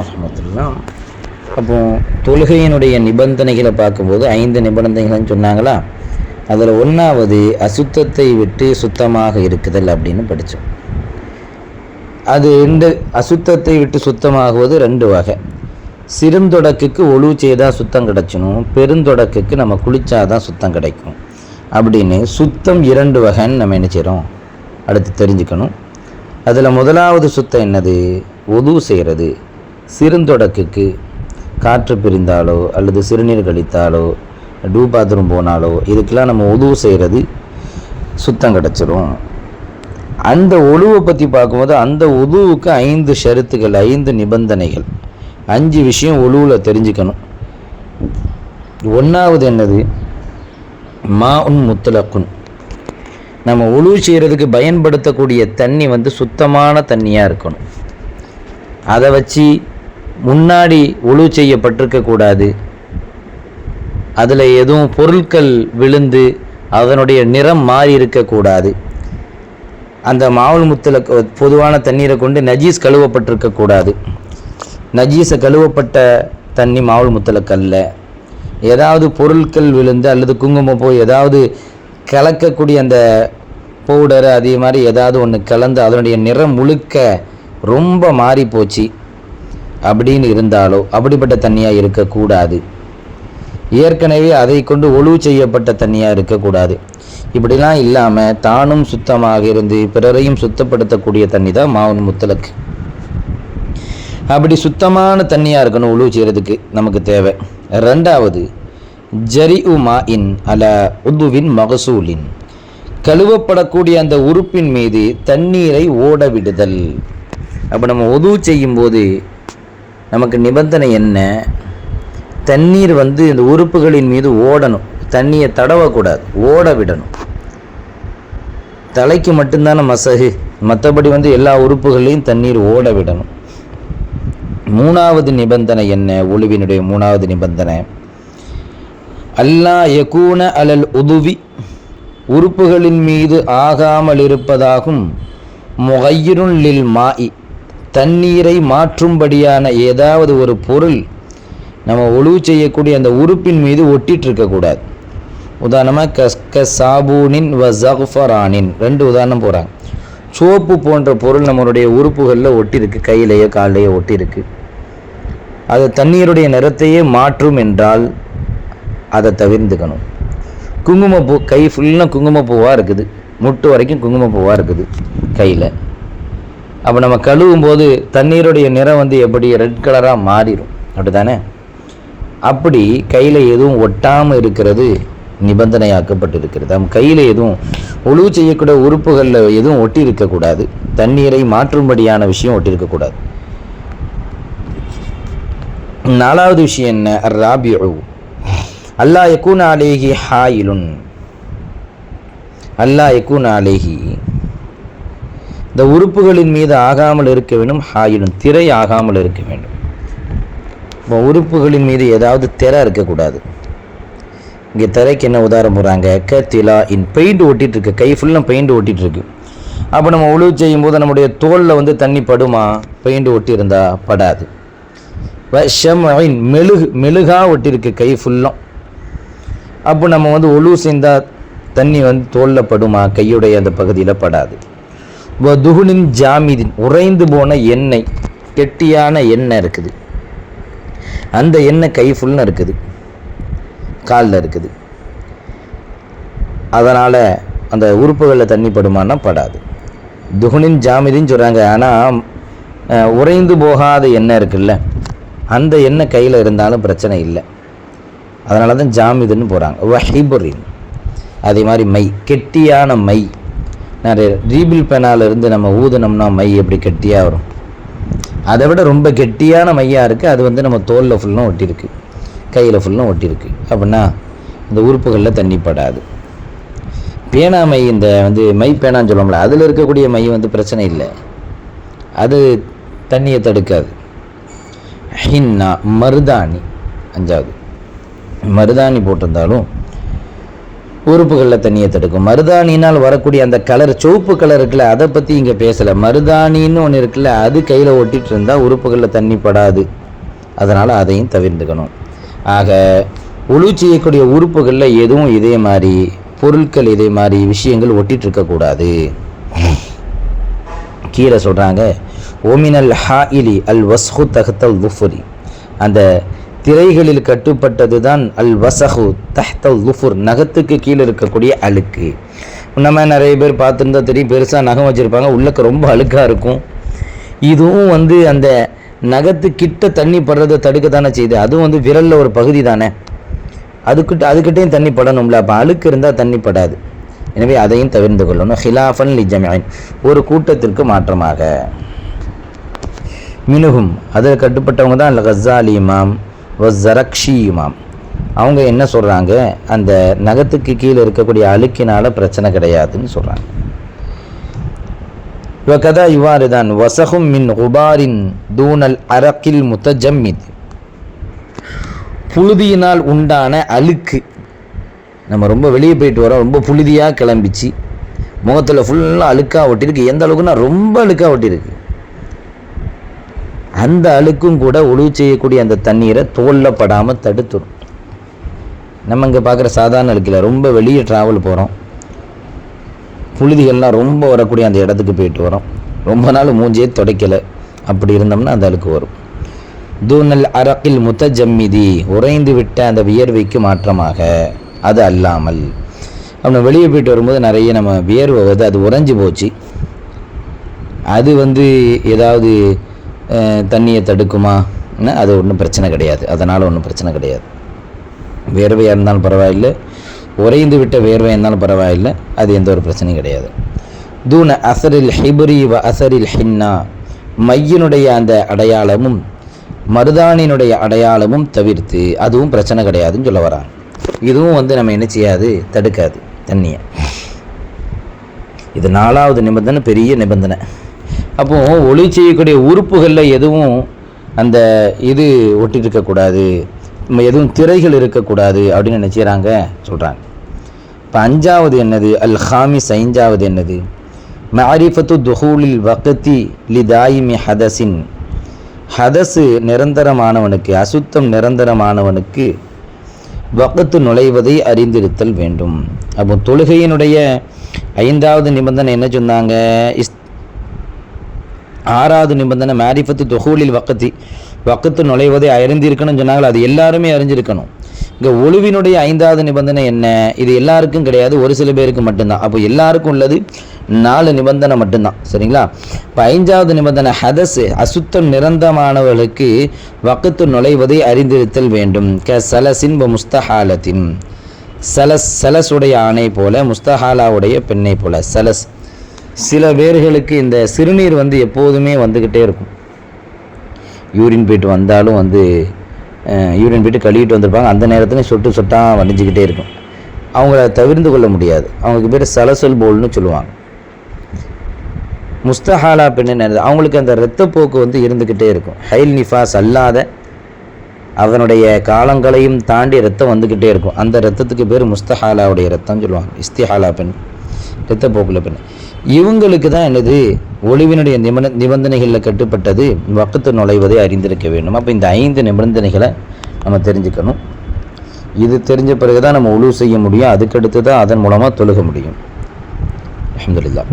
ரஹமத்துல்லாம் அப்போ தொழுகையினுடைய நிபந்தனைகளை பார்க்கும்போது ஐந்து நிபந்தனைகள்னு சொன்னாங்களா? அதில் ஒன்றாவது அசுத்தத்தை விட்டு சுத்தமாக இருக்குதல் அப்படின்னு படித்தோம் அது ரெண்டு அசுத்தத்தை விட்டு சுத்தமாகுவது ரெண்டு வகை. சிறுந்தொடக்குக்கு ஒழு செய்தால் சுத்தம் கிடைச்சணும் பெருந்தொடக்குக்கு நம்ம குளிச்சாதான் சுத்தம் கிடைக்கும் அப்படின்னு சுத்தம் இரண்டு வகைன்னு நம்ம என்ன செய்கிறோம் அடுத்து தெரிஞ்சுக்கணும். அதில் முதலாவது சுத்தம் என்னது? ஒது செய்கிறது சிறுந்தொடக்குக்கு காற்று பிரிந்தாலோ அல்லது சிறுநீர் கழித்தாலோ டூ பாத்ரூம் போனாலோ இதுக்கெல்லாம் நம்ம உதவு செய்கிறது சுத்தம் கிடச்சிரும். அந்த ஒழுவை பற்றி பார்க்கும்போது அந்த உதுவுக்கு ஐந்து ஷருத்துகள் ஐந்து நிபந்தனைகள். அஞ்சு விஷயம் ஒழுவில் தெரிஞ்சுக்கணும். ஒன்றாவது என்னது? மா உன் முத்தலக்குன். நம்ம உழுவு செய்கிறதுக்கு பயன்படுத்தக்கூடிய தண்ணி வந்து சுத்தமான தண்ணியாக இருக்கணும். அதை வச்சு முன்னாடி உழு செய்யப்பட்டிருக்கக்கூடாது அதில் எதுவும் பொருட்கள் விழுந்து அதனுடைய நிறம் மாறி இருக்கக்கூடாது அந்த மாவுள் முத்தில் பொதுவான தண்ணீரை கொண்டு நஜீஸ் கழுவப்பட்டிருக்கக்கூடாது நஜீஸை கழுவப்பட்ட தண்ணி மாவுள் முத்தலக்கு ஏதாவது பொருட்கள் விழுந்து அல்லது குங்குமம் போய் ஏதாவது கலக்கக்கூடிய அந்த பவுடர் அதே மாதிரி ஏதாவது ஒன்று கலந்து அதனுடைய நிறம் முழுக்க ரொம்ப மாறி போச்சு அப்படின்னு இருந்தாலோ அப்படிப்பட்ட தண்ணியாக இருக்கக்கூடாது. ஏற்கனவே அதை கொண்டு ஒழுவு செய்யப்பட்ட தண்ணியாக இருக்கக்கூடாது. இப்படிலாம் இல்லாமல் தானும் சுத்தமாக இருந்து பிறரையும் சுத்தப்படுத்தக்கூடிய தண்ணி தான் மாவுன் முத்தலக்கு அப்படி சுத்தமான தண்ணியாக இருக்கணும் உழுவு செய்கிறதுக்கு நமக்கு தேவை. ரெண்டாவது ஜரி உமா இன் அல உதுவின் மகசூலின். கழுவப்படக்கூடிய அந்த உறுப்பின் மீது தண்ணீரை ஓட விடுதல். அப்போ நம்ம உதவு செய்யும்போது நமக்கு நிபந்தனை என்ன? தண்ணீர் வந்து இந்த உறுப்புகளின் மீது ஓடணும். தண்ணியை தடவக்கூடாது. ஓட விடணும். தலைக்கு மட்டும்தானே மசகு. மற்றபடி வந்து எல்லா உறுப்புகளையும் தண்ணீர் ஓட விடணும். மூணாவது நிபந்தனை என்ன? ஒளிவினுடைய மூணாவது நிபந்தனை. அல்லா யகூன அலல் உதுவி. உறுப்புகளின் மீது ஆகாமல் இருப்பதாகும். முகையிருள் லில் மாஇ. தண்ணீரை மாற்றும்படியான ஏதாவது ஒரு பொருள் நம்ம ஒழுவு செய்யக்கூடிய அந்த உறுப்பின் மீது ஒட்டிட்டு இருக்கக்கூடாது உதாரணமாக கஸ் சாபூனின் வ ஜஃபரானின் ரெண்டு உதாரணம் போகிறாங்க சோப்பு போன்ற பொருள் நம்மளுடைய உறுப்புகளில் ஒட்டியிருக்கு கையிலேயோ காலையோ ஒட்டியிருக்கு அது தண்ணீருடைய நிறத்தையே மாற்றும் என்றால் அதை தவிர்த்துக்கணும். குங்குமப்பூ கை ஃபுல்லாக குங்குமப்பூவாக இருக்குது. முட்டு வரைக்கும் குங்குமப்பூவாக இருக்குது கையில். அப்போ நம்ம கழுவும் போது தண்ணீருடைய நிறம் வந்து எப்படி ரெட் கலராக மாறிடும். அப்படி தானே அப்படி கையில் எதுவும் ஒட்டாமல் இருக்கிறது நிபந்தனையாக்கப்பட்டிருக்கிறது. நம்ம கையில் எதுவும் ஒழுவு செய்யக்கூடிய உறுப்புகளில் எதுவும் ஒட்டி இருக்கக்கூடாது தண்ணீரை மாற்றும்படியான விஷயம் ஒட்டி இருக்கக்கூடாது நாலாவது விஷயம் என்ன? ராபியு அல்லா யக்கூன் அலேஹி ஹாயிலுன். அல்லா யக்கூன் அலேஹி. இந்த உறுப்புகளின் மீது ஆகாமல் இருக்க வேண்டும் ஹாயிலும் திரை ஆகாமல் இருக்க வேண்டும். இப்போ உறுப்புகளின் மீது ஏதாவது திரை இருக்கக்கூடாது. இங்கே திரைக்கு என்ன உதாரணம் போகிறாங்க க திலா இன் பெயிண்ட் ஒட்டிகிட்டு இருக்கு கை ஃபுல்லாக பெயிண்ட் ஒட்டிட்டு இருக்கு அப்போ நம்ம உழுவு செய்யும் போது நம்முடைய தோலில் வந்து தண்ணி படுமா? பெயிண்ட் ஒட்டி இருந்தா படாது. ஷமின் மெழுகு மெழுகாக ஒட்டியிருக்கு கை ஃபுல்லும் அப்போ நம்ம வந்து ஒழுவு செய்தால் தண்ணி வந்து தோலில் படுமா? கையுடைய அந்த பகுதியில் படாது. துகுனின் ஜாமிதின் உறைந்து போன எண்ணெய் கெட்டியான எண்ணெய் இருக்குது. அந்த எண்ணெய் கை ஃபுல்லாக இருக்குது. காலில் இருக்குது. அதனால் அந்த உறுப்புகளில் தண்ணி படுமானா படாது. துகுனின் ஜாமிதின்னு சொல்கிறாங்க ஆனால் உறைந்து போகாத எண்ணெய் இருக்குல்ல அந்த எண்ணெய் கையில் இருந்தாலும் பிரச்சனை இல்லை. அதனால தான் ஜாமிதுன்னு போகிறாங்க வஹிபுரின். அதே மாதிரி மை கெட்டியான மை. நிறைய ரீபில் பேனாலிருந்து நம்ம ஊதுனோம்னா மை எப்படி கெட்டியாக வரும்? அதை விட ரொம்ப கெட்டியான மையாக இருக்குது அது வந்து நம்ம தோலில் ஃபுல்லும் ஒட்டியிருக்கு. கையில் ஃபுல்லும் ஒட்டியிருக்கு. அப்படின்னா இந்த உறுப்புகளில் தண்ணி படாது. பேனா மை இந்த வந்து மை பேனான்னு சொல்லுவோம்ல அதில் இருக்கக்கூடிய மை வந்து பிரச்சனை இல்லை. அது தண்ணியை தடுக்காது. ஹின்னா மருதாணி அஞ்சாவது. மருதாணி போட்டிருந்தாலும் உறுப்புகளில் தண்ணியை தடுக்கும். மருதாணினால் வரக்கூடிய அந்த கலர் சிவப்பு கலர் இருக்குல்ல அதை பற்றி இங்கே பேசலை. மருதாணின்னு ஒன்று இருக்குல்ல அது கையில் ஒட்டிகிட்டு இருந்தால் உறுப்புகளில் தண்ணி படாது. அதனால் அதையும் தவிர்த்துக்கணும். ஆக உழு செய்யக்கூடிய உறுப்புகளில் எதுவும் இதே மாதிரி பொருட்கள் இதே மாதிரி விஷயங்கள் ஒட்டிகிட்டு இருக்கக்கூடாது கீழே சொல்கிறாங்க ஓமினல் ஹாஇலி அல் வஸ்ஹு தஹத்தல் லுஃபுரி அந்த திரைகளில் கட்டுப்பட்டது தான் அல் வசஹு தஹ்தல் லுஃபுர் நகத்துக்கு கீழே இருக்கக்கூடிய அழுக்கு. நம்ம நிறைய பேர் பார்த்துருந்தா தெரியும் பெருசாக நகம் வச்சுருப்பாங்க உள்ளக்க ரொம்ப அழுக்காக இருக்கும். இதுவும் வந்து அந்த நகத்து கிட்ட தண்ணி படுறதை தடுக்க தானே செய்யுது. அதுவும் வந்து விரலில் ஒரு பகுதி தானே. அதுக்கிட்ட அதுக்கிட்டையும் தண்ணி படணும்ல அப்போ அழுக்கு இருந்தால் தண்ணி படாது. எனவே அதையும் தவிர்ந்து கொள்ளணும். ஹிலாஃபன் லிஜமின் ஒரு கூட்டத்திற்கு மாற்றமாக. மினுகும் அதில் கட்டுப்பட்டவங்க தான் அல் கசாலி இமாம். வஸ்ஸரக்ஷி அவங்க என்ன சொல்கிறாங்க அந்த நகத்துக்கு கீழே இருக்கக்கூடிய அழுக்கினால் பிரச்சனை கிடையாதுன்னு சொல்கிறாங்க வகதா இவ்வாறு தான் வசகும் மின் உபாரின் தூணல் அரக்கில் முத்த ஜம்மித் புழுதியினால் உண்டான அழுக்கு. நம்ம ரொம்ப வெளியே போயிட்டு வரோம் ரொம்ப புழுதியாக கிளம்பிச்சு முகத்தில் ஃபுல்லாக அழுக்காக ஒட்டியிருக்கு எந்த அளவுக்குன்னா ரொம்ப அழுக்காக ஒட்டியிருக்கு அந்த அழுக்கும் கூட ஒழுவு செய்யக்கூடிய அந்த தண்ணீரை தோலில் படாமல் நம்ம இங்கே பார்க்குற சாதாரண அழுக்கில் ரொம்ப வெளியே ட்ராவல் போகிறோம் புழுதிகள்லாம் ரொம்ப வரக்கூடிய அந்த இடத்துக்கு போயிட்டு வரோம். ரொம்ப நாள் மூஞ்சியே துடைக்கலை. அப்படி இருந்தோம்னா அந்த அழுக்கு வரும். தூணல் அரக்கில் முத்தஜம்மிதி உறைந்து விட்ட அந்த வியர்வைக்கு மாற்றமாக. அது அல்லாமல். நம்ம வெளியே போயிட்டு வரும்போது நிறைய நம்ம வியர்வை வருது அது உறைஞ்சி போச்சு. அது வந்து ஏதாவது தண்ணியை தடுக்குமா? அது ஒன்றும் பிரச்சனை கிடையாது. அதனால் ஒன்றும் பிரச்சனை கிடையாது. வேர்வையாக இருந்தாலும் பரவாயில்லை. உறைந்து விட்ட வேர்வை இருந்தாலும் பரவாயில்லை. அது எந்த ஒரு பிரச்சனையும் கிடையாது. தூண அசரில் ஹிபுரி வ அசரில் ஹின்னா. மையினுடைய அந்த அடையாளமும் மருதானினுடைய அடையாளமும் தவிர்த்து அதுவும் பிரச்சனை கிடையாதுன்னு சொல்ல வராங்க. இதுவும் வந்து நம்ம என்ன செய்யாது? தடுக்காது தண்ணியை. இது நாலாவது நிபந்தனை பெரிய நிபந்தனை. அப்போ ஒளி செய்யக்கூடிய உறுப்புகளில் எதுவும் அந்த இது ஒட்டி இருக்கக்கூடாது எதுவும் திரைகள் இருக்கக்கூடாது அப்படின்னு நினைச்சுறாங்க சொல்கிறாங்க இப்போ அஞ்சாவது என்னது? அல் ஹாமிஸ் ஐந்தாவது என்னது? மாரிஃபத்து துஹூலில் வக்கத்தி லி தாயிமி ஹதஸின். ஹதஸு நிரந்தரமானவனுக்கு அசுத்தம் நிரந்தரமானவனுக்கு வக்கத்து நுழைவதை அறிந்திருத்தல் வேண்டும். அப்போ தொழுகையினுடைய ஐந்தாவது நிபந்தனை என்ன சொன்னாங்க? இஸ் ஆறாவது நிபந்தனை மேரிஃபத்து தொகூலில் வக்கத்தி. வக்கத்து நுழைவதை அறிந்திருக்கணும்னு சொன்னாங்க அது எல்லாருமே அறிஞ்சிருக்கணும். இங்கே ஒழுவினுடைய ஐந்தாவது நிபந்தனை என்ன? இது எல்லாருக்கும் கிடையாது ஒரு சில பேருக்கு மட்டும்தான். அப்போ எல்லாருக்கும் உள்ளது நாலு நிபந்தனை மட்டும்தான். சரிங்களா? இப்போ ஐந்தாவது நிபந்தனை ஹதஸ் அசுத்தம் நிரந்தமானவர்களுக்கு வக்கத்து நுழைவதை அறிந்திருத்தல் வேண்டும். க சலசின் முஸ்தஹாலத்தின். சலஸ் சலசுடைய ஆணை போல முஸ்தஹாலாவுடைய பெண்ணை போல. சலஸ். சில பேர்களுக்கு இந்த சிறுநீர் வந்து எப்போதுமே வந்துக்கிட்டே இருக்கும். யூரின் போயிட்டு வந்தாலும் வந்து யூரின் போயிட்டு கழுவிட்டு வந்திருப்பாங்க. அந்த நேரத்துலையும் சொட்டு சொட்டாக வடிஞ்சிக்கிட்டே இருக்கும். அவங்கள தவிர்த்து கொள்ள முடியாது. அவங்களுக்கு பேர் சலசல் போல்னு சொல்லுவாங்க. முஸ்தஹாலா பெண்ணு அவங்களுக்கு அந்த இரத்தப்போக்கு வந்து இருந்துக்கிட்டே இருக்கும். ஹைல் நிஃபாஸ் அல்லாத அதனுடைய காலங்களையும் தாண்டி ரத்தம் வந்துக்கிட்டே இருக்கும். அந்த ரத்தத்துக்கு பேர் முஸ்தஹாலாவுடைய ரத்தம் சொல்லுவாங்க. இஸ்திஹாலா பெண் இரத்தப்போக்குல பெண் இவங்களுக்கு தான் என்னது? ஒளிவினுடைய நிபந்த நிபந்தனைகளில் கட்டுப்பட்டது வக்கத்து நுழைவதை அறிந்திருக்க வேண்டும். அப்போ இந்த ஐந்து நிபந்தனைகளை நம்ம தெரிஞ்சுக்கணும். இது தெரிஞ்ச பிறகு தான் நம்ம உழு செய்ய முடியும். அதுக்கடுத்து தான் அதன் மூலமாக தொழுக முடியும். அஹமதுல்லா.